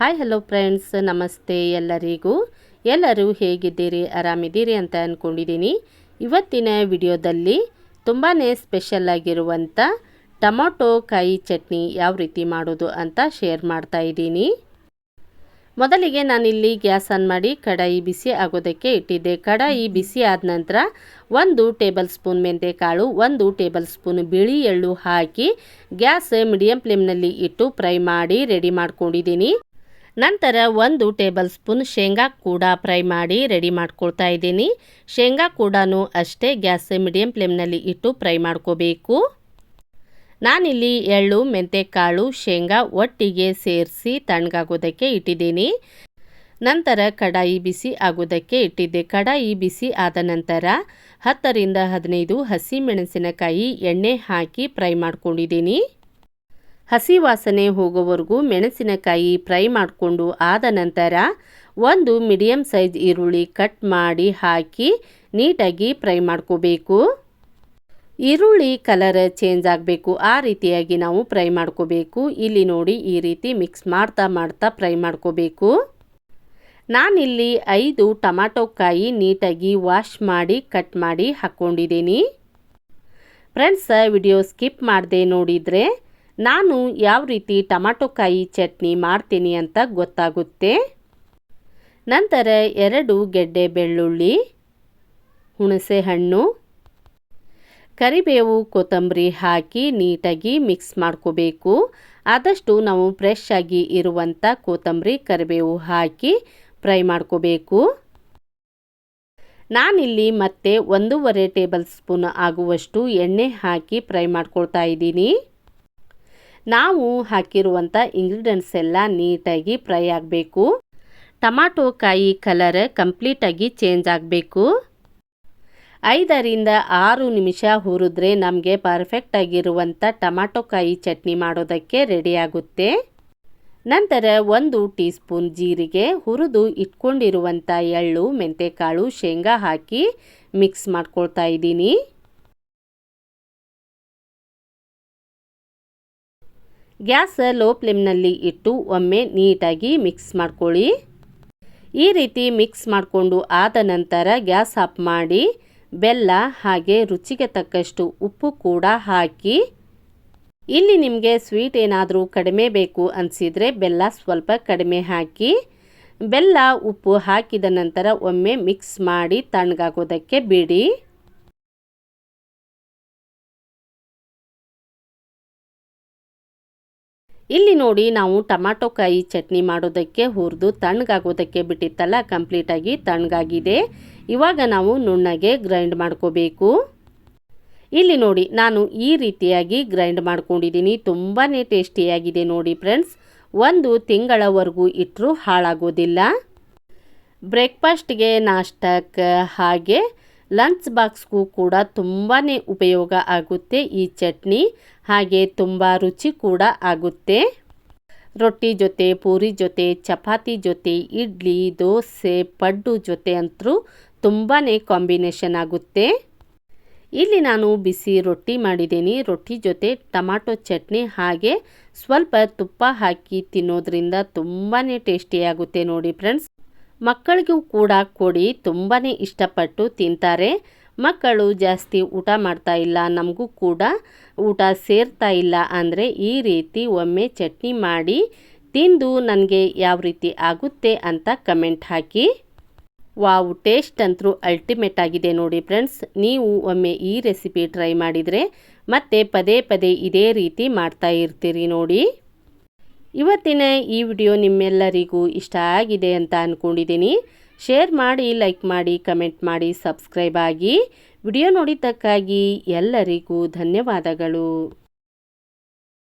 Hi hello friends ನಮಸ್ತೆ ಎಲ್ಲರಿಗೂ. ಎಲ್ಲರೂ ಹೇಗಿದ್ದೀರಿ? ಆರಾಮಿದ್ದೀರಿ ಅಂತ ಅಂದ್ಕೊಂಡಿದ್ದೀನಿ ಇವತ್ತಿನ ವಿಡಿಯೋದಲ್ಲಿ ತುಂಬಾ ಸ್ಪೆಷಲ್ ಆಗಿರುವಂಥ ಟೊಮೊಟೊ ಕಾಯಿ ಚಟ್ನಿ ಯಾವ ರೀತಿ ಮಾಡೋದು ಅಂತ ಶೇರ್ ಮಾಡ್ತಾ ಇದ್ದೀನಿ. ಮೊದಲಿಗೆ ನಾನಿಲ್ಲಿ ಗ್ಯಾಸ್ ಆನ್ ಮಾಡಿ ಕಡಾಯಿ ಬಿಸಿ ಆಗೋದಕ್ಕೆ ಇಟ್ಟಿದ್ದೆ. ಕಡಾಯಿ ಬಿಸಿ ಆದ ನಂತರ ಒಂದು ಟೇಬಲ್ ಸ್ಪೂನ್ ಮೆಂತೆಕಾಳು, ಒಂದು ಟೇಬಲ್ ಸ್ಪೂನ್ ಬಿಳಿ ಎಳ್ಳು ಹಾಕಿ ಗ್ಯಾಸ್ ಮೀಡಿಯಂ ಫ್ಲೇಮ್ನಲ್ಲಿ ಇಟ್ಟು ಫ್ರೈ ಮಾಡಿ ರೆಡಿ ಮಾಡ್ಕೊಂಡಿದ್ದೀನಿ. ನಂತರ ಒಂದು ಟೇಬಲ್ ಸ್ಪೂನ್ ಶೇಂಗಾ ಕೂಡ ಫ್ರೈ ಮಾಡಿ ರೆಡಿ ಮಾಡ್ಕೊಳ್ತಾ ಇದ್ದೀನಿ. ಶೇಂಗಾ ಕೂಡ ಅಷ್ಟೇ ಗ್ಯಾಸ್ ಮೀಡಿಯಂ ಫ್ಲೇಮ್ನಲ್ಲಿ ಇಟ್ಟು ಫ್ರೈ ಮಾಡ್ಕೋಬೇಕು. ನಾನಿಲ್ಲಿ ಎಳ್ಳು, ಮೆಂತೆಕಾಳು, ಶೇಂಗಾ ಒಟ್ಟಿಗೆ ಸೇರಿಸಿ ತಣ್ಣಗಾಗೋದಕ್ಕೆ ಇಟ್ಟಿದ್ದೀನಿ. ನಂತರ ಕಡಾಯಿ ಬಿಸಿ ಆಗೋದಕ್ಕೆ ಇಟ್ಟಿದ್ದೆ. ಕಡಾಯಿ ಬಿಸಿ ಆದ ನಂತರ ಹತ್ತರಿಂದ ಹದಿನೈದು ಹಸಿಮೆಣಸಿನಕಾಯಿ ಎಣ್ಣೆ ಹಾಕಿ ಫ್ರೈ ಮಾಡ್ಕೊಂಡಿದ್ದೀನಿ. ಹಸಿ ವಾಸನೆ ಹೋಗೋವರೆಗೂ ಮೆಣಸಿನಕಾಯಿ ಫ್ರೈ ಮಾಡಿಕೊಂಡು ಆದ ನಂತರ ಒಂದು ಮೀಡಿಯಮ್ ಸೈಜ್ ಈರುಳ್ಳಿ ಕಟ್ ಮಾಡಿ ಹಾಕಿ ನೀಟಾಗಿ ಫ್ರೈ ಮಾಡ್ಕೋಬೇಕು. ಈರುಳ್ಳಿ ಕಲರ್ ಚೇಂಜ್ ಆಗಬೇಕು. ಆ ರೀತಿಯಾಗಿ ನಾವು ಫ್ರೈ ಮಾಡ್ಕೋಬೇಕು. ಇಲ್ಲಿ ನೋಡಿ ಈ ರೀತಿ ಮಿಕ್ಸ್ ಮಾಡ್ತಾ ಮಾಡ್ತಾ ಫ್ರೈ ಮಾಡ್ಕೋಬೇಕು. ನಾನಿಲ್ಲಿ ಐದು ಟೊಮಾಟೊ ಕಾಯಿ ನೀಟಾಗಿ ವಾಶ್ ಮಾಡಿ ಕಟ್ ಮಾಡಿ ಹಾಕ್ಕೊಂಡಿದ್ದೀನಿ ಫ್ರೆಂಡ್ಸ್, ವಿಡಿಯೋ ಸ್ಕಿಪ್ ಮಾಡದೆ ನೋಡಿದರೆ ನಾನು ಯಾವ ರೀತಿ ಟೊಮಾಟೊ ಕಾಯಿ ಚಟ್ನಿ ಮಾಡ್ತೀನಿ ಅಂತ ಗೊತ್ತಾಗುತ್ತೆ? ನಂತರ ಎರಡು ಗೆಡ್ಡೆ ಬೆಳ್ಳುಳ್ಳಿ, ಹುಣಸೆ ಹಣ್ಣು, ಕರಿಬೇವು, ಕೊತ್ತಂಬರಿ ಹಾಕಿ ನೀಟಾಗಿ ಮಿಕ್ಸ್ ಮಾಡ್ಕೋಬೇಕು. ಆದಷ್ಟು ನಾವು ಫ್ರೆಶ್ ಆಗಿ ಇರುವಂಥ ಕೊತ್ತಂಬರಿ, ಕರಿಬೇವು ಹಾಕಿ ಫ್ರೈ ಮಾಡ್ಕೋಬೇಕು. ನಾನಿಲ್ಲಿ ಮತ್ತೆ ಒಂದೂವರೆ ಟೇಬಲ್ ಸ್ಪೂನ್ ಆಗುವಷ್ಟು ಎಣ್ಣೆ ಹಾಕಿ ಫ್ರೈ ಮಾಡ್ಕೊಳ್ತಾ ಇದ್ದೀನಿ. ನಾವು ಹಾಕಿರುವಂಥ ಇಂಗ್ರೀಡಿಯೆಂಟ್ಸ್ ಎಲ್ಲ ನೀಟಾಗಿ ಫ್ರೈ ಆಗಬೇಕು. ಟಮಾಟೊ ಕಾಯಿ ಕಲರ್ ಕಂಪ್ಲೀಟಾಗಿ ಚೇಂಜ್ ಆಗಬೇಕು. ಐದರಿಂದ ಆರು ನಿಮಿಷ ಹುರಿದ್ರೆ ನಮಗೆ ಪರ್ಫೆಕ್ಟಾಗಿರುವಂಥ ಟಮಾಟೊ ಕಾಯಿ ಚಟ್ನಿ ಮಾಡೋದಕ್ಕೆ ರೆಡಿಯಾಗುತ್ತೆ ನಂತರ ಒಂದು ಟೀ ಸ್ಪೂನ್ ಜೀರಿಗೆ, ಹುರಿದು ಇಟ್ಕೊಂಡಿರುವಂಥ ಎಳ್ಳು, ಮೆಂತೆಕಾಳು, ಶೇಂಗಾ ಹಾಕಿ ಮಿಕ್ಸ್ ಮಾಡ್ಕೊಳ್ತಾ ಇದ್ದೀನಿ. ಗ್ಯಾಸ್ ಲೋ ಫ್ಲೇಮ್ನಲ್ಲಿ ಇಟ್ಟು ಒಮ್ಮೆ ನೀಟಾಗಿ ಮಿಕ್ಸ್ ಮಾಡ್ಕೊಳ್ಳಿ. ಈ ರೀತಿ ಮಿಕ್ಸ್ ಮಾಡಿಕೊಂಡು ಆದ ನಂತರ ಗ್ಯಾಸ್ ಆಫ್ ಮಾಡಿ ಬೆಲ್ಲ ಹಾಗೆ ರುಚಿಗೆ ತಕ್ಕಷ್ಟು ಉಪ್ಪು ಕೂಡ ಹಾಕಿ. ಇಲ್ಲಿ ನಿಮಗೆ ಸ್ವೀಟ್ ಏನಾದರೂ ಕಡಿಮೆ ಬೇಕು ಅನಿಸಿದರೆ ಬೆಲ್ಲ ಸ್ವಲ್ಪ ಕಡಿಮೆ ಹಾಕಿ. ಬೆಲ್ಲ ಉಪ್ಪು ಹಾಕಿದ ನಂತರ ಒಮ್ಮೆ ಮಿಕ್ಸ್ ಮಾಡಿ ತಣ್ಣಗಾಗೋದಕ್ಕೆ ಬಿಡಿ. ಇಲ್ಲಿ ನೋಡಿ ನಾವು ಟೊಮಾಟೊ ಕಾಯಿ ಚಟ್ನಿ ಮಾಡೋದಕ್ಕೆ ಹುರಿದು ತಣ್ಣಗಾಗೋದಕ್ಕೆ ಬಿಟ್ಟಿತ್ತಲ್ಲ, ಕಂಪ್ಲೀಟಾಗಿ ತಣ್ಣಗಾಗಿದೆ. ಇವಾಗ ನಾವು ನುಣ್ಣಗೆ ಗ್ರೈಂಡ್ ಮಾಡ್ಕೋಬೇಕು. ಇಲ್ಲಿ ನೋಡಿ, ನಾನು ಈ ರೀತಿಯಾಗಿ ಗ್ರೈಂಡ್ ಮಾಡ್ಕೊಂಡಿದ್ದೀನಿ. ತುಂಬಾ ಟೇಸ್ಟಿಯಾಗಿದೆ ನೋಡಿ ಫ್ರೆಂಡ್ಸ್. ಒಂದು ತಿಂಗಳವರೆಗೂ ಇಟ್ಟರೂ ಹಾಳಾಗೋದಿಲ್ಲ. ಬ್ರೇಕ್ಫಾಸ್ಟ್ಗೆ ನಾಷ್ಟಕ್ಕೆ ಹಾಗೆ ಲಂಚ್ ಬಾಕ್ಸ್ಗೂ ಕೂಡ ತುಂಬಾ ಉಪಯೋಗ ಆಗುತ್ತೆ ಈ ಚಟ್ನಿ. ಹಾಗೆ ತುಂಬ ರುಚಿ ಕೂಡ ಆಗುತ್ತೆ. ರೊಟ್ಟಿ ಜೊತೆ, ಪೂರಿ ಜೊತೆ, ಚಪಾತಿ ಜೊತೆ, ಇಡ್ಲಿ, ದೋಸೆ, ಪಡ್ಡು ಜೊತೆ ಅಂತೂ ತುಂಬಾ ಕಾಂಬಿನೇಷನ್ ಆಗುತ್ತೆ. ಇಲ್ಲಿ ನಾನು ಬಿಸಿ ರೊಟ್ಟಿ ಮಾಡಿದ್ದೀನಿ. ರೊಟ್ಟಿ ಜೊತೆ ಟಮಾಟೊ ಚಟ್ನಿ ಹಾಗೆ ಸ್ವಲ್ಪ ತುಪ್ಪ ಹಾಕಿ ತಿನ್ನೋದ್ರಿಂದ ತುಂಬಾ ಟೇಸ್ಟಿಯಾಗುತ್ತೆ ನೋಡಿ ಫ್ರೆಂಡ್ಸ್. ಮಕ್ಕಳಿಗೂ ಕೂಡ ಕೊಡಿ ತುಂಬಾ ಇಷ್ಟಪಟ್ಟು ತಿಂತಾರೆ. ಮಕ್ಕಳು ಜಾಸ್ತಿ ಊಟ ಮಾಡ್ತಾ ಇಲ್ಲ, ನಮಗೂ ಕೂಡ ಊಟ ಸೇರ್ತಾ ಇಲ್ಲ ಅಂದರೆ ಈ ರೀತಿ ಒಮ್ಮೆ ಚಟ್ನಿ ಮಾಡಿ ತಿಂದು ನನಗೆ ಯಾವ ರೀತಿ ಆಗುತ್ತೆ ಅಂತ ಕಮೆಂಟ್ ಹಾಕಿ. ವಾವ್, ಟೇಸ್ಟ್ ಅಂತೂ ಅಲ್ಟಿಮೇಟ್ ಆಗಿದೆ ನೋಡಿ ಫ್ರೆಂಡ್ಸ್. ನೀವು ಒಮ್ಮೆ ಈ ರೆಸಿಪಿ ಟ್ರೈ ಮಾಡಿದರೆ ಮತ್ತೆ ಪದೇ ಪದೇ ಇದೇ ರೀತಿ ಮಾಡ್ತಾ ಇರ್ತೀರಿ ನೋಡಿ. ಇವತ್ತಿನ ಈ ವಿಡಿಯೋ ನಿಮ್ಮೆಲ್ಲರಿಗೂ ಇಷ್ಟ ಆಗಿದೆ ಅಂತ ಅಂದ್ಕೊಂಡಿದ್ದೀನಿ ಶೇರ್ ಮಾಡಿ, ಲೈಕ್ ಮಾಡಿ, ಕಮೆಂಟ್ ಮಾಡಿ, ಸಬ್ಸ್ಕ್ರೈಬ್ ಆಗಿ. ವಿಡಿಯೋ ನೋಡಿದ್ದಕ್ಕಾಗಿ ಎಲ್ಲರಿಗೂ ಧನ್ಯವಾದಗಳು.